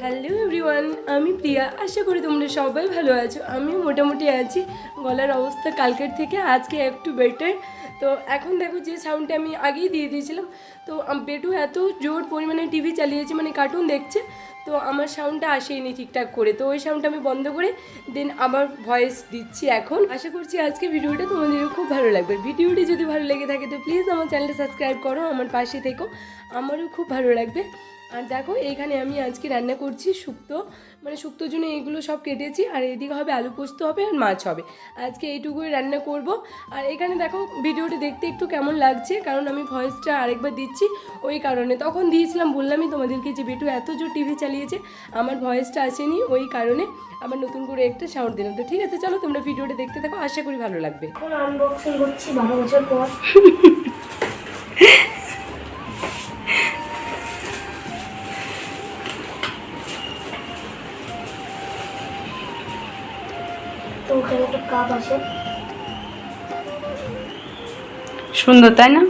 Hello everyone, আমি প্রিয়া। আশা করি তোমরা সবাই ভালো আছো। আমিও মোটামুটি আছি। গলার অবস্থা কালকের থেকে আজকে একটু বেটার তো এখন দেখো যে সাউন্ডটা আমি আগেই দিয়ে দিয়েছিলাম। তো বেটু এত জোর পরিমাণে টিভি চালিয়েছে মানে কার্টুন দেখছে। তো আমার সাউন্ডটা আসেনি ঠিকঠাক করে। তো ওই সাউন্ডটা আমি বন্ধ করে দেন আবার ভয়েস দিচ্ছি এখন। আশা করছি আজকে ভিডিওটা তোমাদেরও খুব ভালো লাগবে। ভিডিওটি যদি ভালো লেগে থাকে তো প্লিজ আমার চ্যানেলটা সাবস্ক্রাইব করো, আমার পাশে থেকো। আমারও খুব ভালো লাগবে। আর দেখো এইখানে আমি আজকে রান্না করছি শুক্তো। মানে শুক্তোর জন্য এইগুলো সব কেটেছি আর এদিকে হবে আলু পোস্ত হবে আর মাছ হবে। আজকে এইটুকুই রান্না করব। আর এখানে দেখো ভিডিওটি দেখতে একটু কেমন লাগছে কারণ আমি ভয়েসটা আরেকবার দিচ্ছি ওই কারণে। তখন দিয়েছিলাম বললামই তোমাদেরকে যে বেটু এত জোর টিভি চালিয়েছে আমার ভয়েসটা আসেনি ওই কারণে আবার নতুন করে একটা সাউন্ড দিলাম। তো ঠিক আছে চলো তোমরা ভিডিওটা দেখতে থাকো আশা করি ভালো লাগবে। এখন আনবক্সিং করছি বারো বছর পর। সুন্দর, তাই না?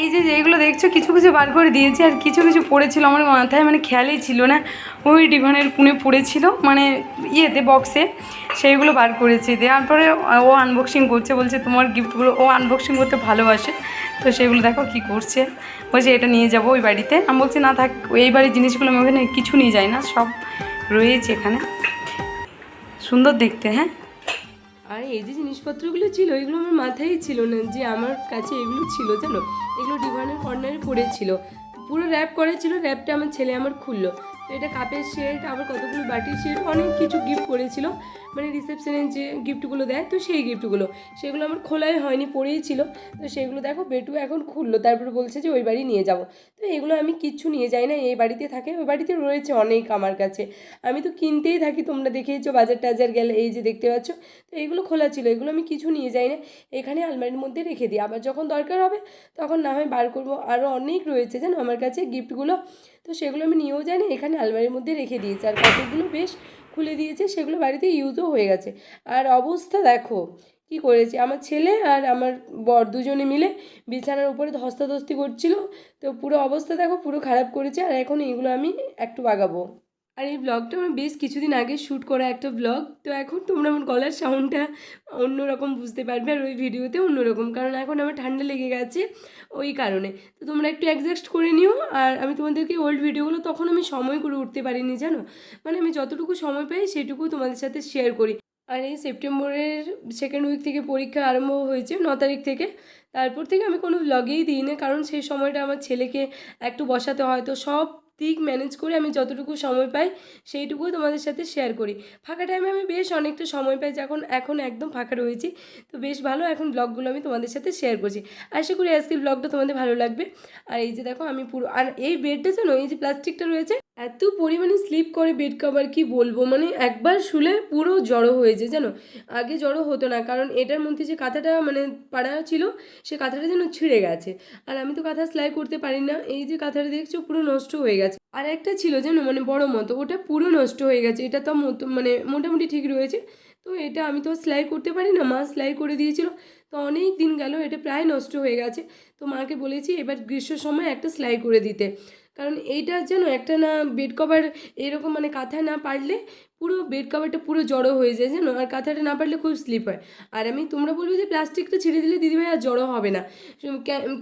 এই যে যেগুলো দেখছ, কিছু কিছু বার করে দিয়েছি আর কিছু কিছু পড়েছিল আমার মাথায় মানে খেয়ালই ছিল না। ওই ডিভানের পুনে পড়েছিল মানে ইয়েতে বক্সে সেইগুলো বার করেছি। দেওয়ার পরে ও আনবক্সিং করছে, বলছে তোমার গিফটগুলো ও আনবক্সিং করতে ভালোবাসে। তো সেগুলো দেখো কি করছে। বলছে, এটা নিয়ে যাব ওই বাড়িতে। আমি বলছি, না থাক, এই বাড়ির জিনিসগুলো আমি ওখানে কিছু নিয়ে যাই না, সব রয়েছে এখানে। সুন্দর দেখতে হ্যাঁ? আর, এই যে জিনিসপত্রগুলো ছিল, এগুলো আমার মাথায় ছিল না যে আমার কাছে এগুলো ছিল, জানো? এগুলো ডিভানের কর্নারে পড়েছিল। পুরো র্যাপ করা ছিল, র্যাপটা আমার ছেলে আমার খুললো। এটা কাপের সেট আবার কতগুলো বাটির সেট অনেক কিছু গিফট করেছিল। মানে রিসেপশনের যে গিফটগুলো দেয়, তো সেই গিফটগুলো সেগুলো আমার খোলাই হয়নি, পড়েই ছিল। তো সেগুলো দেখো, বেটু এখন খুললো। তারপরে বলছে যে ওই বাড়ি নিয়ে যাব। তো এগুলো আমি কিচ্ছু নিয়ে যাই না, এই বাড়িতে থাকে। ওই বাড়িতে রয়েছে অনেক আমার কাছে। আমি তো কিনতেই থাকি, তোমরা দেখেইছো, বাজার টাজার গেলে, এই যে দেখতে পাচ্ছ। তো এগুলো খোলা ছিল, এগুলো আমি কিছু নিয়ে যাই না। এখানে আলমারির মধ্যে রেখে দিই। আবার যখন দরকার হবে, তখন না হয় বার করব। আরও অনেক রয়েছে জানো আমার কাছে গিফটগুলো তো সেগুলো আমি নিয়েও যাই না, এখানে আলমারির মধ্যে রেখে দিয়েছে। আর কতগুলো বেশ খুলে দিয়েছে, সেগুলো বাড়িতে ইউজও হয়ে গেছে। আর অবস্থা দেখো, কি করেছে? আমার ছেলে আর আমার বর দুজনে মিলে বিছানার উপরে ধস্তাধস্তি করছিল। তো পুরো অবস্থা দেখো, পুরো খারাপ করেছে। আর এখন এগুলো আমি একটু বাগাবো। আর এই ব্লগটা আমার বেশ কিছুদিন আগে শ্যুট করা একটা ব্লগ তো এখন তোমরা আমার গলার সাউন্ডটা অন্যরকম বুঝতে পারবে আর ওই ভিডিওতে অন্যরকম, কারণ এখন আমার ঠান্ডা লেগে গেছে ওই কারণে। তো তোমরা একটু অ্যাডজাস্ট করে নিও, আর আমি তোমাদেরকে ওল্ড ভিডিওগুলো তখন আমি সময় করে উঠতে পারিনি, জানো? মানে আমি যতটুকু সময় পাই সেটুকু তোমাদের সাথে শেয়ার করি। আর এই সেপ্টেম্বরের সেকেন্ড উইক থেকে পরীক্ষা আরম্ভ হয়েছে, ন তারিখ থেকে। তারপর থেকে আমি কোনো ব্লগেই দিই না কারণ সেই সময়টা আমার ছেলেকে একটু বসাতে হয়, তো সব দিক ম্যানেজ করে আমি যতটুকু সময় পাই সেইটুকু তোমাদের সাথে শেয়ার করি। ফাঁকা টাইমে আমি বেশ অনেকটা সময় পাই যখন, এখন একদম ফাঁকা রয়েছি। তো বেশ ভালো এখন ব্লগগুলো আমি তোমাদের সাথে শেয়ার করছি। আশা করি আজকের ব্লগটা তোমাদের ভালো লাগবে। আর এই যে দেখো আমি পুরো, আর এই বেডটা যেন এই যে প্লাস্টিকটা রয়েছে এত পরিমাণে স্লিপ করে বেড কভার কি বলব? মানে একবার শুলে পুরো জড়ো হয়েছে জানো? আগে জড়ো হতো না, কারণ এটার মধ্যে যে কাঁথাটা মানে পাড়া ছিল, সে কাঁথাটা যেন ছিঁড়ে গেছে। আর আমি তো কাঁথা সেলাই করতে পারি না, এই যে কাঁথাটা দেখছ পুরো নষ্ট হয়ে গেছে। আর একটা ছিল, জানো? মানে বড় মতো, ওটা পুরো নষ্ট হয়ে গেছে, এটা তো মানে মোটামুটি ঠিক রয়েছে। তো এটা আমি তো সেলাই করতে পারি না, মা সেলাই করে দিয়েছিল। তো অনেক দিন গেল, এটা প্রায় নষ্ট হয়ে গেছে। তো মাকে বলেছি, এবার গ্রীষ্মের সময় একটা সেলাই করে দিতে। কারণ এইটা যেন একটা না বেড কভার এরকম মানে কাঁথায় না পারলে পুরো বেড কভারটা পুরো জড়ো হয়ে যায় জানো? আর কাঁথাটা না পারলে খুব স্লিপ হয়। আর আমি তোমরা বলবে যে প্লাস্টিকটা ছিঁড়ে দিলে দিদিভাই আর জড়ো হবে না।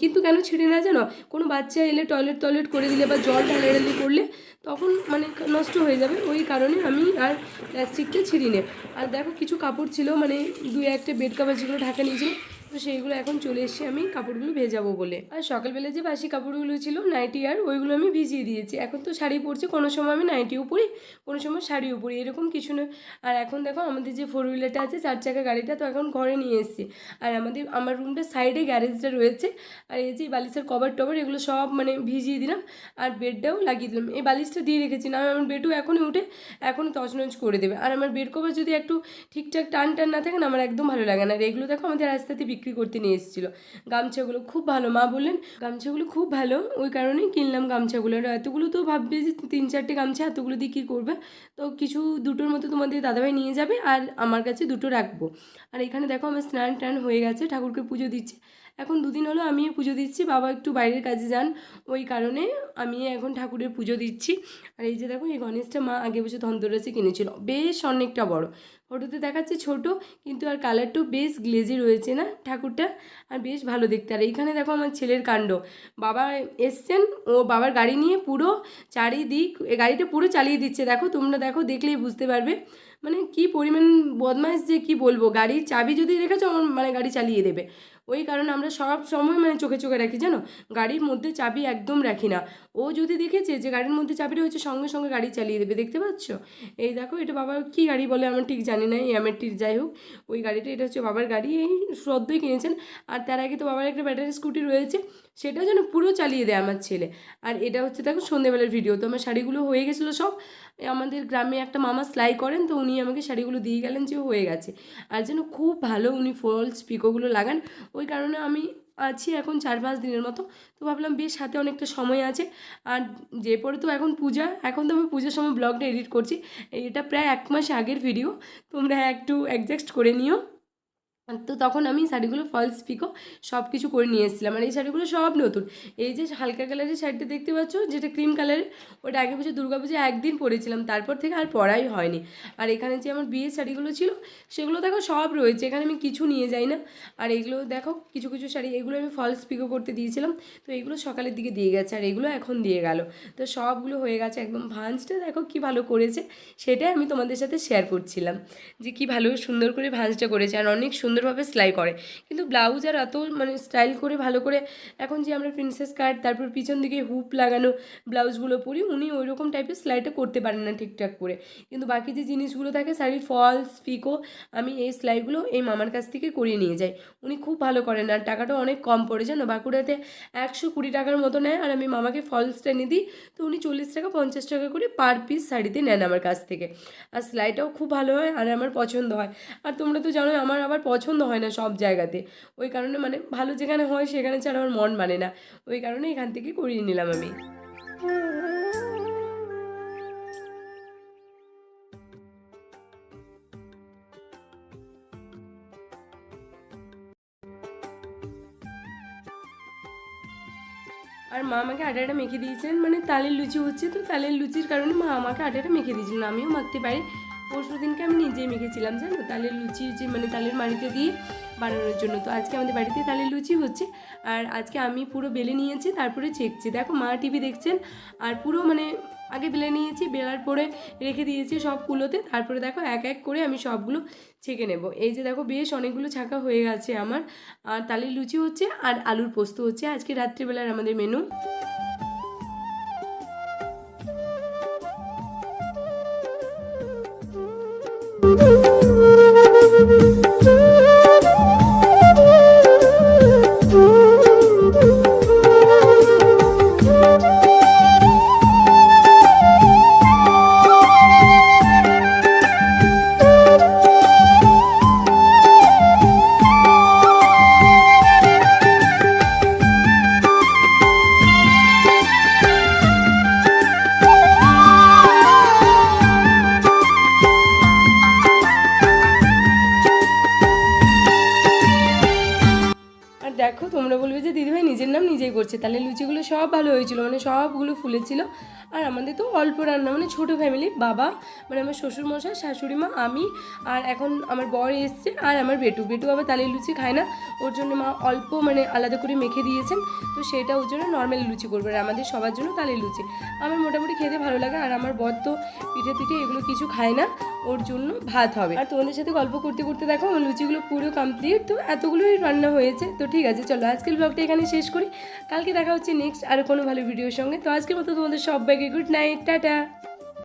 কিন্তু কেন ছিঁড়ে না জানো? কোনো বাচ্চা এলে টয়লেট টয়লেট করে দিলে বা জল ঢালাঢালি করলে তখন মানে নষ্ট হয়ে যাবে। ওই কারণে আমি আর প্লাস্টিকটা ছিঁড়ি নে আর দেখো কিছু কাপড় ছিল মানে দুই একটা বেড কভার যেগুলো ঢাকা নিয়েছিল তো সেইগুলো এখন চলে এসেছি আমি কাপড়গুলো ভেজাবো বলে। আর সকালবেলা যে বাসি কাপড়গুলো ছিল নাইটি আর ওইগুলো আমি ভিজিয়ে দিয়েছি। এখন তো শাড়ি পরছি, কোনো সময় আমি নাইটিও পরি, কোনো সময় শাড়িও পরি, এরকম কিছু না। আর এখন দেখো আমাদের যে ফোর হুইলারটা আছে, চার চাকা গাড়িটা তো এখন ঘরে নিয়ে এসেছি। আর আমাদের, আমার রুমটার সাইডে গ্যারেজটা রয়েছে। আর এই যে বালিশের কভার টভার এগুলো সব মানে ভিজিয়ে দিলাম, আর বেডটাও লাগিয়ে দিলাম। এই বালিশটা দিয়ে রেখেছি, না আমার বেডও এখনই উঠে এখনই তছনছ করে দেবে। আর আমার বেড কভার যদি একটু ঠিকঠাক টান টান না থাকে না, আমার একদম ভালো লাগে না। আর এগুলো দেখো আমাদের রাস্তাতে বিক্রি করতে নিয়ে এসেছিল। গামছাগুলো খুব ভালো। মা বললেন, গামছাগুলো খুব ভালো। ওই কারণেই কিনলাম গামছাগুলো। আর এতগুলো তো ভাববে যে তিন চারটে গামছা, এতগুলো দিয়ে কী করবে? তো কিছু দুটোর মতো তোমাদের দাদাভাই নিয়ে যাবে আর আমার কাছে দুটো রাখব। আর এখানে দেখো আমার স্নান টান হয়ে গেছে। ঠাকুরকে পুজো দিচ্ছে। এখন দুদিন হলো আমি পুজো দিচ্ছি, বাবা একটু বাইরের কাজে যান, ওই কারণে আমি এখন ঠাকুরের পুজো দিচ্ছি। আর এই যে দেখো, এই গণেশটা মা আগে বছর ধনতেরাসে কিনেছিল। বেশ অনেকটা বড়। ফটোতে দেখাচ্ছে ছোট, কিন্তু আর কালারটাও বেশ গ্লেজি রয়েছে না ঠাকুরটা? আর বেশ ভালো দেখতে। আর এইখানে দেখো আমার ছেলের কাণ্ড। বাবা এসছেন, ও বাবার গাড়ি নিয়ে পুরো চারিদিক গাড়িটা পুরো চালিয়ে দিচ্ছে। দেখো, তোমরা দেখো, দেখলেই বুঝতে পারবে। মানে কি পরিমাণ বদমাইশ যে কি বলব, গাড়ির চাবি যদি রেখেছো, আমার মানে গাড়ি চালিয়ে দেবে। ওই কারণে আমরা সব সময় মানে চোখে চোখে রাখি, জানো? গাড়ির মধ্যে চাবি একদম রাখি না। ও যদি দেখেছে যে গাড়ির মধ্যে চাবি রয়েছে সঙ্গে সঙ্গে গাড়ি চালিয়ে দেবে, দেখতে পাচ্ছ? এই দেখো, এটা বাবা কী গাড়ি বলে আমার ঠিক জানি না, এই আমেরটির যাই হোক। ওই গাড়িটা, এটা হচ্ছে বাবার গাড়ি, এই সদ্যই কিনেছেন। আর তার আগে তো বাবার একটা ব্যাটারি স্কুটি রয়েছে সেটাও যেন পুরো চালিয়ে দেয় আমার ছেলে। আর এটা হচ্ছে দেখো সন্ধ্যেবেলার ভিডিও তো আমার শাড়িগুলো হয়ে গেছিল সব। আমাদের গ্রামে একটা মামা সেলাই করেন, তো উনি আমাকে শাড়িগুলো দিয়ে গেলেন যে হয়ে গেছে। আর যেন খুব ভালো উনি ফলস পিকোগুলো লাগান। ওই কারণে আমি আছি এখন চার পাঁচ দিনের মতো। তো ভাবলাম, বেশ হাতে অনেকটা সময় আছে। আর যে পরে তো এখন পূজা, এখন তো আমি পূজার সময় ব্লগটা এডিট করছি। এটা প্রায় এক মাস আগের ভিডিও তোমরা একটু অ্যাডজাস্ট করে নিও। তো তখন আমি শাড়িগুলো ফলস পিকো সব কিছু করে নিয়ে এসেছিলাম। আর এই শাড়িগুলো সব নতুন। এই যে হালকা কালারের শাড়িটা দেখতে পাচ্ছ? যেটা ক্রিম কালারের ওটা আগে বছর দুর্গাপুজোয় একদিন পরেছিলাম, তারপর থেকে আর পরাই হয়নি। আর এখানে যে আমার বিয়ের শাড়িগুলো ছিল, সেগুলো দেখো সব রয়েছে, এখানে আমি কিছু নিয়ে যাই না। আর এগুলো দেখো, কিছু কিছু শাড়ি, এগুলো আমি ফলস পিকো করতে দিয়েছিলাম। তো এগুলো সকালের দিকে দিয়ে গেছে, আর এগুলো এখন দিয়ে গেল। তো সবগুলো হয়ে গেছে একদম ভাঁজটা, দেখো কি ভালো করেছে, সেটাই আমি তোমাদের সাথে শেয়ার করছিলাম। যে কি ভালো সুন্দর করে ভাঁজটা করেছে, আর অনেক সুন্দরভাবে সেলাই করে। কিন্তু ব্লাউজ আর এত মানে স্টাইল করে ভালো করে এখন যে আমরা প্রিন্সেস কাট তারপর পিছন দিকে হুপ লাগানো ব্লাউজগুলো পরি, উনি ওই রকম টাইপের সেলাইটা করতে পারেন না ঠিকঠাক করে। কিন্তু বাকি যে জিনিসগুলো থাকে শাড়ির ফলস পিকো আমি এই সেলাইগুলো এই মামার কাছ থেকে করিয়ে নিয়ে যাই। উনি খুব ভালো করেন আর টাকাটা অনেক কম পড়ে, জানো? বাঁকুড়াতে একশো কুড়ি টাকার মতো নেয় আর আমি মামাকে ফলসটা এনে দিই। তো উনি চল্লিশ টাকা, পঞ্চাশ টাকা করে পার পিস শাড়িতে নেন আমার কাছ থেকে। আর সেলাইটাও খুব ভালো হয় আর আমার পছন্দ হয়। আর তোমরা তো জানোই, আমার আবার পছন্দ হয় না সব জায়গাতে। ওই কারণে মানে ভালো যেখানে হয় সেখানে ছাড়া আমার মন মানে না। ওই কারণে এখান থেকে করিয়ে নিলাম আমি। আর মা আমাকে আটাটা মেখে দিয়েছেন মানে তালের লুচি হচ্ছে তো তালের লুচির কারণে মা আমাকে আটাটা মেখে দিয়েছিলেন, আমিও মাখতে পারি। পরশু দিনকে আমি নিজেই মেখেছিলাম, জানো? তালের লুচি যে মানে তালের মাড়িতে দিয়ে বানানোর জন্য। তো আজকে আমাদের বাড়িতে তালের লুচি হচ্ছে। আর আজকে আমি পুরো বেলে নিয়েছি, তারপরে ছেঁকছি। দেখো, মা টিভি দেখছেন, আর পুরো মানে আগে বেলে নিয়েছি, বেলার পরে রেখে দিয়েছি সব কুলোতে তারপরে দেখো, এক এক করে আমি সবগুলো ছেঁকে নেব। এই যে দেখো, বেশ অনেকগুলো ছাঁকা হয়ে গেছে আমার। আর তালের লুচি হচ্ছে, আর আলুর পোস্ত হচ্ছে আজকে রাত্রিবেলার আমাদের মেনু আর দেখো, তোমরা বলবে যে, দিদিভাই নিজের নাম নিজেই করছে। তাহলে লুচিগুলো সব ভালো হয়েছিল মানে সবগুলো ফুলেছিল। আর আমাদের তো অল্প রান্না মানে ছোটো ফ্যামিলি বাবা মানে আমার শ্বশুর মশাই শাশুড়ি মা, আমি, আর এখন আমার বর এসছে, আর আমার বেটু। বেটু আবার তালের লুচি খায় না, ওর জন্য মা অল্প মানে আলাদা করে মেখে দিয়েছেন। তো সেটা ওর জন্য নর্মাল লুচি করবে, আর আমাদের সবার জন্য তালের লুচি। আমার মোটামুটি খেতে ভালো লাগে, আর আমার বর তো পিঠে পিঠে এগুলো কিছু খায় না, ওর জন্য ভাত হবে। আর তোমাদের সাথে গল্প করতে করতে দেখো লুচিগুলো পুরো কমপ্লিট তো এতগুলোই রান্না হয়েছে, তো ঠিক আছে, চলো আজকের ব্লগটা এখানে শেষ করি। কালকে দেখা হচ্ছে নেক্সট আর কোনো ভালো ভিডিওর সঙ্গে। তো আজকের মতো তোমাদের সব সবাইকে গুড নাইট টাটা।